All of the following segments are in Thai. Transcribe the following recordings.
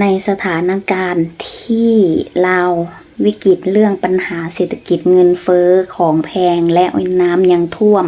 ในสถานการณ์ที่เราวิกฤตเรื่องปัญหาเศรษฐกิจเงินเฟ้อของแพงและน้ำยังท่วม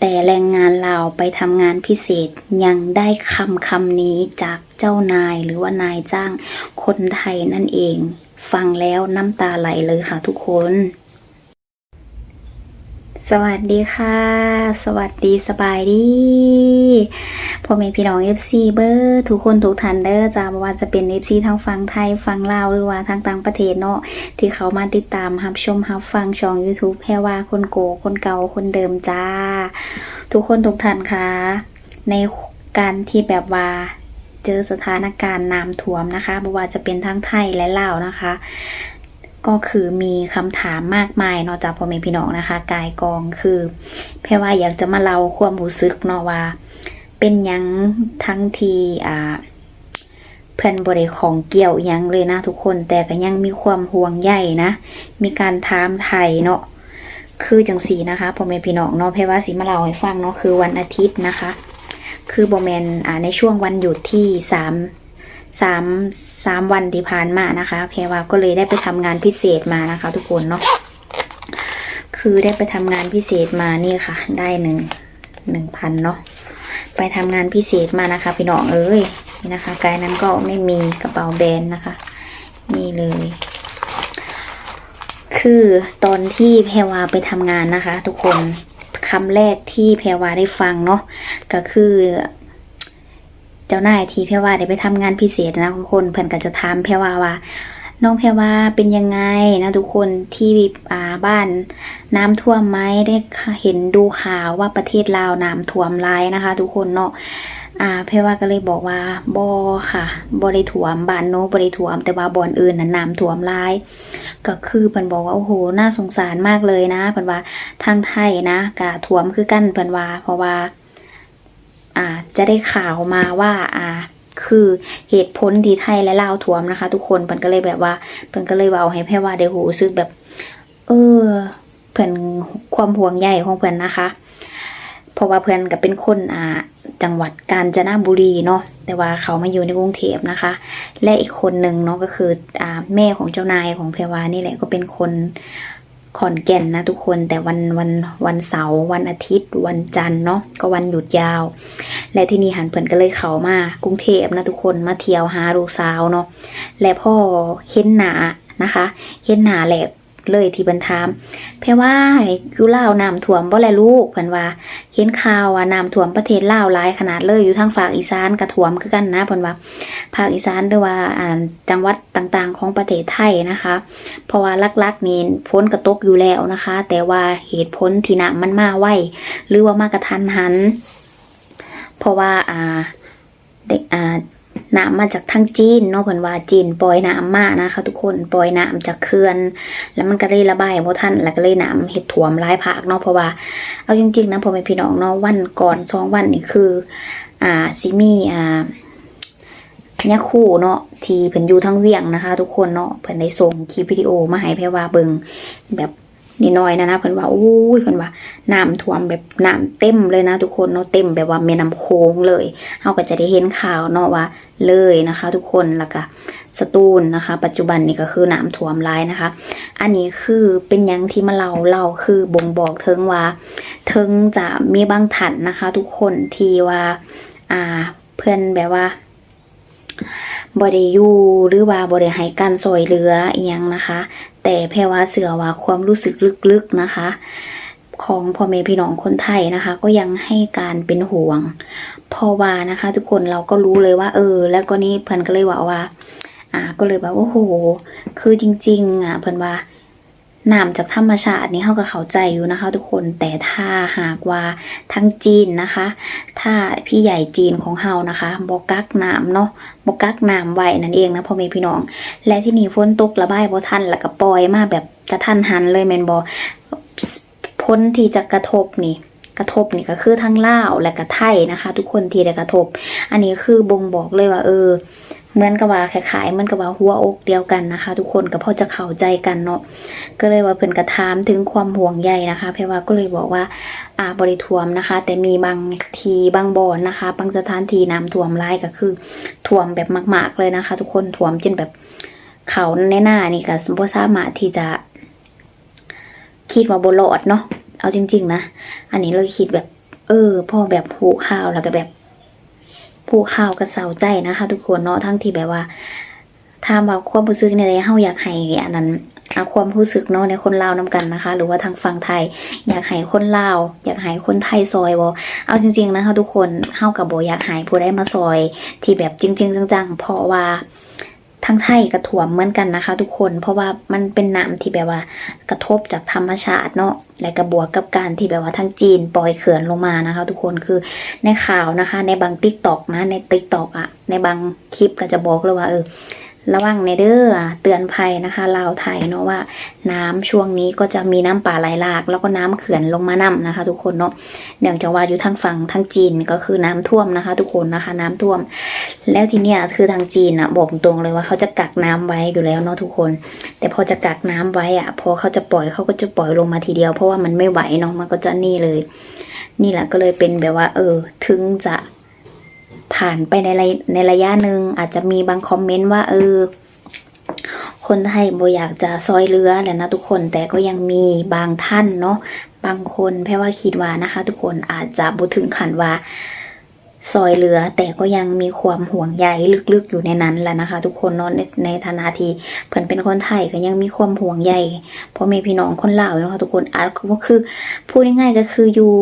แต่แรงงานเราไปทำงานพิเศษยังได้คำคำนี้จากเจ้านายหรือว่านายจ้างคนไทยนั่นเอง ฟังแล้วน้ำตาไหลเลยค่ะทุกคน สวัสดีค่ะ สวัสดีสบายดีพ่อแม่พี่น้อง FC เบอร์ทุกคนทุกท่านเด้อจ้าบ่ว่าจะเป็น FC ทั้งฝั่งไทยฝั่งลาวหรือว่าทางต่างประเทศเนาะที่เขามาติดตามรับชมรับฟังช่อง YouTube แพรว่าคนโกคนเก่าคนเดิมจ้า ทุกคนทุกท่านคะในการที่แบบว่าเจอสถานการณ์น้ำท่วมนะคะบ่ว่าจะเป็นทั้งไทยและลาวนะคะ ก็คือมีคำถามมากมายเนาะจากพ่อแม่พี่น้องนะคะ กายกองคือแพ่ว่าอยากจะมาเล่าความรู้สึกเนาะว่า เป็นยังทั้งทีอ่าเพื่อนบริของเกี่ยวยังเลยนะทุกคนแต่ก็ยังมีความห่วงใยนะ มีการถามไทยเนาะคือจังสีนะคะพ่อแม่พี่น้องเนาะแพ่ว่าสิมาเล่าให้ฟังเนาะคือวันอาทิตย์นะคะ คือโบแมนอ่าในช่วงวันหยุดที่สาม สามสามวันที่ผ่านมานะคะเพรว่าก็เลยได้ไปทำงานพิเศษมานะคะ ทุกคนเนาะคือได้ไปทำงานพิเศษมานี่ค่ะ ได้หนึ่งหนึ่งพันเนาะไปทำงานพิเศษมานะคะ พี่น้องเอ้ยนี่นะคะกายนั้นก็ไม่มีกระเป๋าแบนนะคะ นี่เลย คือตอนที่แพรวาไปทำงานนะคะ ทุกคนคำแรกที่แพรวาได้ฟังเนาะก็คือ เจ้านายที่แพรว่าได้ไปทำงานพิเศษนะทุกคนเพิ่อนก็จะถามแพรว่าว่า น้องแพรว่าเป็นยังไงนะทุกคนที่อ่าบ้านน้ำท่วมไหมได้เห็นดูข่าวว่าประเทศลาวน้ำท่วมหลายนะคะ ทุกคนเนาะอ่าแพว่าก็เลยบอกว่าบ่ค่ะบ่ได้ท่วมบ้านโนบ่ได้ท่วม แต่ว่าบ่อนอื่นน่ะน้ำท่วมลาย ก็คือเพิ่นบอกว่าโอ้โหน่าสงสารมากเลยนะเพิ่นว่าทางไทยนะกะท่วมคือกันเพิ่นว่า เพราะว่า อ่าจะได้ข่าวมาว่าอ่าคือเหตุผลที่ไทยและลาวท่วมนะคะ ทุกคนเพิ่นก็เลยแบบว่าเพิ่นก็เลยเว้าให้แพ่ว่าได้หูซึกแบบ เออเพิ่นความห่วงใยของเพิ่นนะคะ เพราะว่าเพิ่นก็เป็นคนอ่าจังหวัดกาญจนบุรีเนาะแต่ว่าเขามาอยู่ในกรุงเทพนะคะ และอีกคนหนึ่งเนาะก็คืออ่าแม่ของเจ้านายของเพรวานี่แหละก็เป็นคน ขอนแก่นนะทุกคนแต่วันวันวันเสาร์วันอาทิตย์ วันจันทร์เนาะก็วันหยุดยาว และที่นี่หันเพิ่นก็เลยเขามากรุงเทพนะทุกคนมาเที่ยวหาลูกสาวเนาะและพ่อเห็นหนานะคะ เห็นหนาแหลก เลยที่บรรทามแพ่ว่าอยู่ลาวน้ำท่วมบ่แลลูกเพิ่นว่า เห็นข่าวว่าน้ำท่วมประเทศลาวหลายขนาดเลยอยู่ทางฝากอีสานกระท่วมคือกันนะเพิ่นว่าภาคอีสานหรือว่าอ่าจังหวัดต่างๆ ของประเทศไทยนะคะ เพราะว่าลักๆนี่พ้นกระตกอยู่แล้วนะคะ แต่ว่าเหตุผลที่น้ำมันมาไวหรือว่ามากระทันหัน เพราะว่าอ่าเด็กอ่า น้ำมาจากทางจีนเนาะเพิ่นว่าจีนปล่อยน้ำมานะคะทุกคนปล่อยน้ำจากเขื่อน แล้วมันก็เลยระบายบ่ทันแล้วก็เลยน้ำเฮ็ดท่วมหลายภาคเนาะเพราะว่าเอาจริงๆนะพ่อแม่พี่น้องเนาะวันก่อนสองวันนี่คือ อ่าซิมีอ่ายาคู่เนาะที่เพิ่นอยู่ทั้งเวียงนะคะ ทุกคนเนาะเพิ่นได้ส่งคลิปวิดีโอมาให้แพรว่าเบิงแบบ นิดหน่อยนะนะเพิ่นว่าอู้ยเพิ่นว่าน้ำท่วมแบบน้ำเต็มเลยนะทุกคนเนาะเต็มแบบว่าแม่น้ำโค้งเลยเฮาก็จะได้เห็นข่าวเนาะว่าเลยนะคะ ทุกคนแล้วก็สตูลนะคะ ปัจจุบันนี้ก็คือน้ำท่วมหลายนะคะ อันนี้คือเป็นยังที่มาเล่าเล่าคือบ่งบอกถึงว่าถึงจะมีบางท่านนะคะ ทุกคนที่ว่าอ่าเพื่อนแบบว่าบริยูหรือว่าบริให้การซอยเหลืออียงนะคะ แต่แพรว่าเสือว่าความรู้สึกลึกๆนะคะ ของพ่อแม่พี่น้องคนไทยนะคะ ก็ยังให้การเป็นห่วงพอว่านะคะ ทุกคนเราก็รู้เลยว่า เออ แล้วก็นี่เพิ่นก็เลยว่าว่า อ่า ก็เลยแบบโอ้โห คือจริง ๆ อะเพิ่นว่า น้ำจากธรรมชาตินี่เขาก็เข้าใจอยู่นะคะ ทุกคนแต่ถ้าหากว่าทั้งจีนนะคะ ถ้าพี่ใหญ่จีนของเฮานะคะบกักน้ำเนาะบกักน้ำไว้นั่นเองนะพ่อแม่พี่น้อง และที่นี่ฝนตกระบายบ่ทันแล้วก็ปล่อยมาแบบกระทันหันเลยแมนบอพ้นที่จะกระทบนี่กระทบนี่ก็คือทั้งลาวและก็ไทยนะคะ ทุกคนที่ได้กระทบ อันนี้คือบ่งบอกเลยว่าเออ เหมือนกับว่าคล้ายๆเหมือนกับว่าหัวอกเดียวกันนะคะ ทุกคนก็พอจะเข้าใจกันเนาะก็เลยว่าเพิ่นกระถามถึงความห่วงใยนะคะเพรว่าก็เลยบอกว่าอาบริท่วมนะคะ แต่มีบางทีบางบ่อนนะคะ บางสถานที่น้ำท่วมร้ายก็คือท่วมแบบมาก ๆเลยนะคะ ทุกคนท่วมจนแบบเขาในหน้านี่ก็บ่สามารถที่จะ คิดว่าบ่รอดเนาะเอาจริง ๆ นะ อันนี้เลยคิดแบบ เออพ่อแบบผูข่าวแล้วก็แบบ ผู้ข่าวก็เศร้าใจนะคะ ทุกคนเนาะทั้งที่แบบว่าถามว่าความรู้สึกในใดเฮาอยากให้อันนั้นเอาความรู้สึกเนาะในคนลาวนํกันนะคะ หรือว่าทางฝั่งไทย อยากให้คนลาว อยากให้คนไทยซอยบอเอาจริง ๆ นะคะ ทุกคนเฮากับโบอยากให้ผู้ได้มาซอย ที่แบบจริง ๆ จังๆเพราะว่า ทั้งไทยกระถ่วมเหมือนกันนะคะ ทุกคน เพราะว่ามันเป็นน้ำที่แบบว่ากระทบจากธรรมชาติเนาะ และกระบวกกับการที่แบบว่าทั้งจีนปล่อยเขื่อนลงมานะคะ ทุกคน คือในข่าวนะคะ ในบางติ๊กตอกนะ ในติ๊กตอกอะในบางคลิปก็จะบอกเลยว่าเออ ระวังในเด้อเตือนภัยนะคะลาวไทยเนาะว่า น้ำช่วงนี้ก็จะมีน้ำป่าไหลหลาก แล้วก็น้ำเขื่อนลงมานํนะคะ ทุกคนเนาะเนื่องจากว่าอยู่ทางฝั่งทางจีนก็คือน้ำท่วมนะคะ ทุกคนนะคะน้ำท่วม แล้วทีเนี้ยคือทางจีนอะบอกตรงเลยว่าเขาจะกักน้ำไว้อยู่แล้วเนาะทุกคน แต่พอจะกักน้ำไว้อะพอเขาจะปล่อยเขาก็จะปล่อยลงมาทีเดียวเพราะว่ามันไม่ไหวเนาะมันก็จะนี่เลย นี่แหละก็เลยเป็นแบบว่า เออ ถึงจะ ผ่านไปในระยะในระยะหนึ่งอาจจะมีบางคอมเมนต์ว่าเออคนไทยบ่อยากจะซอยเรือแหละนะทุกคนแต่ก็ยังมีบางท่านเนาะบางคนแพ่ว่าคิดว่านะคะ ทุกคนอาจจะบ่ถึงขันว่าซอยเรือแต่ก็ยังมีความห่วงใยลึกๆอยู่ในนั้นแหละนะคะ ทุกคนเนาะในในฐานะที่เพิ่นเป็นคนไทยก็ยังมีความห่วงใยพ่อแม่พี่น้องคนลาวนะคะทุกคนอาจก็คือพูดง่ายๆก็คืออยู่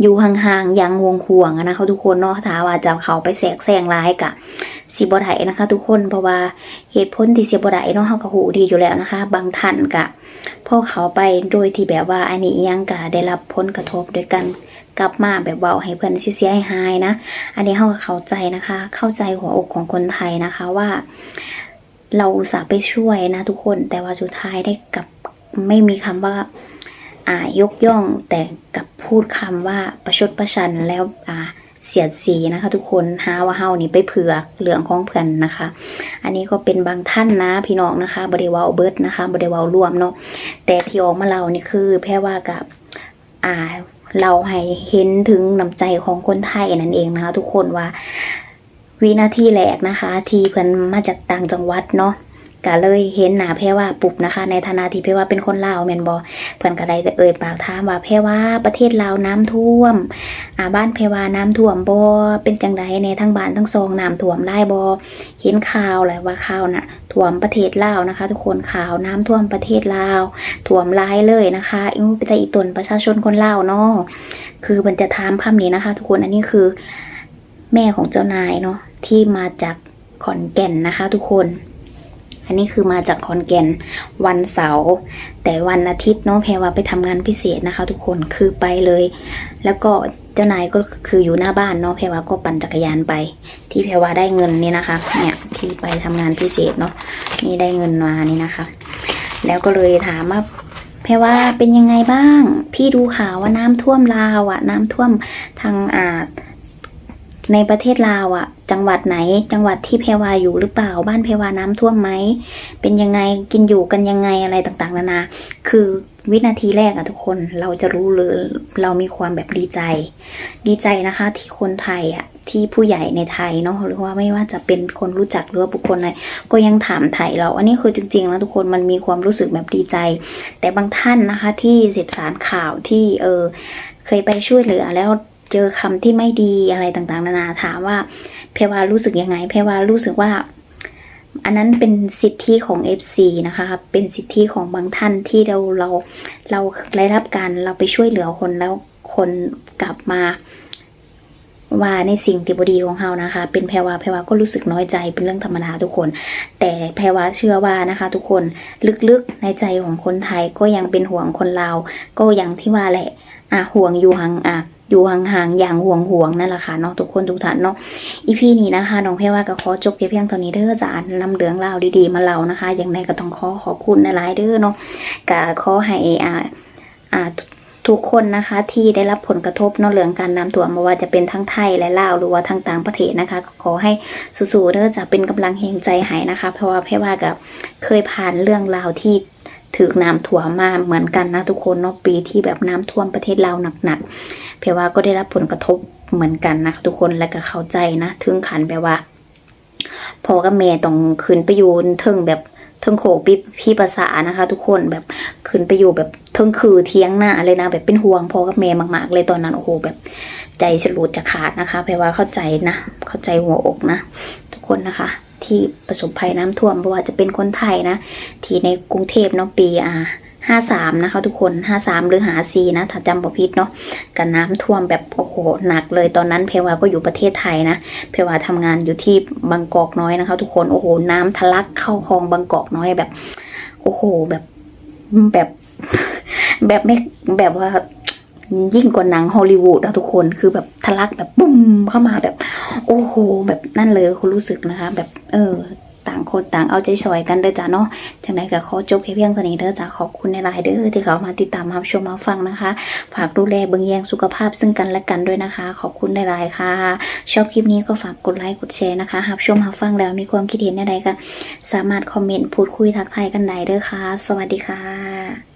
อยู่ห่างๆอยังห่วงห่วงๆอะนะคะทุกคนเนาะถ้าว่าจะเขาไปแสกแซงร้ายกะสิบ่ไดนะคะ ทุกคนเพราะว่าเหตุผลที่สิบ่ไดเนาะเฮาก็ฮู้ดีอยู่แล้วนะคะ บางท่านกะพอเขาไปโดยที่แบบว่าอันนี้อิหยังกะได้รับผลกระทบด้วยกันกลับมาแบบเว้าให้เพิ่อนเสียหายนะ อันนี้เขาเข้าใจนะคะ เข้าใจหัวอกของคนไทยนะคะว่า เราอุตส่าห์ไปช่วยนะทุกคนแต่ว่าสุดท้ายได้กลับไม่มีคำว่าอ่า ยกย่องแต่กับพูดคำว่าประชดประชันแล้วอ่าเสียดสีนะคะ ทุกคนหาว่าเฮานี่ไปเผือกเหลืองของเพื่อนนะคะ อันนี้ก็เป็นบางท่านนะพี่น้องนะคะบริวารเบิร์ดนะคะบริวารรวมเนาะแต่ที่ออกมาเรานี่คือแพ่ว่ากับอ่าเราให้เห็นถึงน้ำใจของคนไทยนั่นเองนะคะ ทุกคนว่าวินาทีแรกนะคะ ที่เพิ่นมาจากต่างจังหวัดเนาะ ก็เลยเห็นหน้าแพรว่าปุบนะคะ ในฐานะที่แพรว่าเป็นคนลาวแมนบ่เพิ่อนก็ได้เอ่ยปากถามว่าแพรว่าประเทศลาวน้ำท่วมอ่าบ้านแพรว่าน้ำท่วมบ่เป็นจังไดในทั้งบ้านทั้งซองน้ำท่วมหลายบ่เห็นข่าวแหละว่าข่าวน่ะท่วมประเทศลาวนะคะ ทุกคนข่าวน้ำท่วมประเทศลาวท่วมหลายเลยนะคะอิ้วเป็นแต่อีตนประชาชนคนลาวเนาะคือมันจะถามคำนี้นะคะ ทุกคนอันนี้คือแม่ของเจ้านายเนาะที่มาจากขอนแก่นนะคะ ทุกคน อันนี้คือมาจากขอนแกนวันเสาร์แต่วันอาทิตย์เนาะแพรว่าไปทำงานพิเศษนะคะ ทุกคนคือไปเลย แล้วก็เจ้านายก็คืออยู่หน้าบ้านเนาะแพรว่าก็ปั่นจักรยานไป ที่แพรว่าได้เงินนี่นะคะ เนี่ยที่ไปทำงานพิเศษเนาะนี่ได้เงินมานี่นะคะ แล้วก็เลยถามว่าแพรว่าเป็นยังไงบ้าง พี่ดูข่าวว่าน้ำท่วมลาวอะน้ำท่วมทางอ่า ในประเทศลาวอะจังหวัดไหน จังหวัดที่แพรวาอยู่หรือเปล่า บ้านแพรวาน้ำท่วมไหม เป็นยังไง กินอยู่กันยังไงอะไรต่างๆ นานา คือวินาทีแรกอะทุกคน เราจะรู้เลย เรามีความแบบดีใจ ดีใจนะคะที่คนไทยอะที่ผู้ใหญ่ในไทยเนาะหรือว่าไม่ว่าจะเป็นคนรู้จักหรือว่าบุคคลไหนก็ยังถามไทยเรา อันนี้คือจริงๆแล้วทุกคนมันมีความรู้สึกแบบดีใจ แต่บางท่านนะคะที่เสพสารข่าวที่เออเคยไปช่วยเหลือแล้ว เจอคำที่ไม่ดีอะไรต่างๆ นานาถามว่าเพวารู้สึกยังไง เพวารู้สึกว่า อันนั้นเป็นสิทธิของ FC นะคะ เป็นสิทธิของบางท่านที่เราเราเราได้รับการเราไปช่วยเหลือคนแล้วคนกลับมา ว่าในสิ่งที่บดีของเขานะคะ เป็นแพรวาแพรวาก็รู้สึกน้อยใจเป็นเรื่องธรรมดาทุกคน แต่แพรวาเชื่อว่านะคะ ทุกคนลึกๆในใจของคนไทยก็ยังเป็นห่วงคนลาวก็อย่างที่ว่าแหละอะห่วงอยู่ห่างอะอยู่ห่างๆอย่างห่วงห่วงนั่นแหละค่ะเนาะทุกคนทุกท่านเนาะอีพีนี้นะคะน้องเพรว่าก็ขอจบเพียงเท่านี้เด้อจะอ่านนำเรื่องราวดีๆมาเล่านะคะ อย่างไรก็ต้องขอขอบคุณในไลน์เด้อเนาะก็ขอให้อ่าอ่า ทุกคนนะคะที่ได้รับผลกระทบนอกเรื่องการน้ำท่วมไม่ว่าจะเป็นทั้งไทยและลาวหรือว่าทั้งต่างประเทศนะคะ ขอให้สู้ๆเด้อจะเป็นกำลังแห่งใจให้นะคะ เพราะว่าแพ่ว่ากับเคยผ่านเรื่องราวที่ถือน้ำท่วมมาเหมือนกันนะทุกคนเนาะปีที่แบบน้ำท่วมประเทศลาวหนักๆแพ่ว่าก็ได้รับผลกระทบเหมือนกันนะทุกคนและก็เข้าใจนะถึงขันแบบว่าพอกับแม่ต้องขึ้นไปอยู่เทิงแบบเทิงโขกพี่พี่ภาษานะคะ ทุกคนแบบขึ้นไปอยู่แบบ เทิงคือเทียงหน้าเลยนะแบบเป็นห่วงพ่อกับแม่มากๆ เลยตอนนั้นโอ้โหแบบใจฉลุดจะขาดนะคะแปลว่าเข้าใจนะ เข้าใจหัวอกนะ ทุกคนนะคะ ที่ประสบภัยน้ำท่วมเพราะว่าจะเป็นคนไทยนะ ที่ในกรุงเทพเนาะปีอ่าห้าสามนะคะทุกคนห้าสามหรือหาซีนะ ถ้าจำบ่ผิดเนาะกับน้ำท่วมแบบโอ้โหหนักเลยตอนนั้นเพรวาก็อยู่ประเทศไทยนะเพรวาทำงานอยู่ที่บางกอกน้อยนะคะ ทุกคนโอ้โหน้ำทะลักเข้าคลองบางกอกน้อยแบบ โอ้โหแบบแบบ แบบไม่แบบว่ายิ่งกว่าหนังฮอลลีวูดอะทุกคนคือแบบทะลักแบบปุ้มเข้ามาแบบ โอ้โห แบบนั่นเลยคุณรู้สึกนะคะ แบบเออ ต่างคนต่างเอาใจสอยกันเด้อจ้ะเนาะจังไดก็ขอจบแค่เพียงเท่านี้เด้อจ้ะขอบคุณในไลน์เด้อที่เขามาติดตามรับชมมาฟังนะคะ ฝากดูแลเบิ่งแยงสุขภาพซึ่งกันและกันด้วยนะคะ ขอบคุณในไลน์ค่ะ ชอบคลิปนี้ก็ฝากกดไลค์กดแชร์นะคะรับชมรับฟังแล้วมีความคิดเห็นอะไรก็สามารถคอมเมนต์พูดคุยทักทายกันได้เด้อค่ะ สวัสดีค่ะ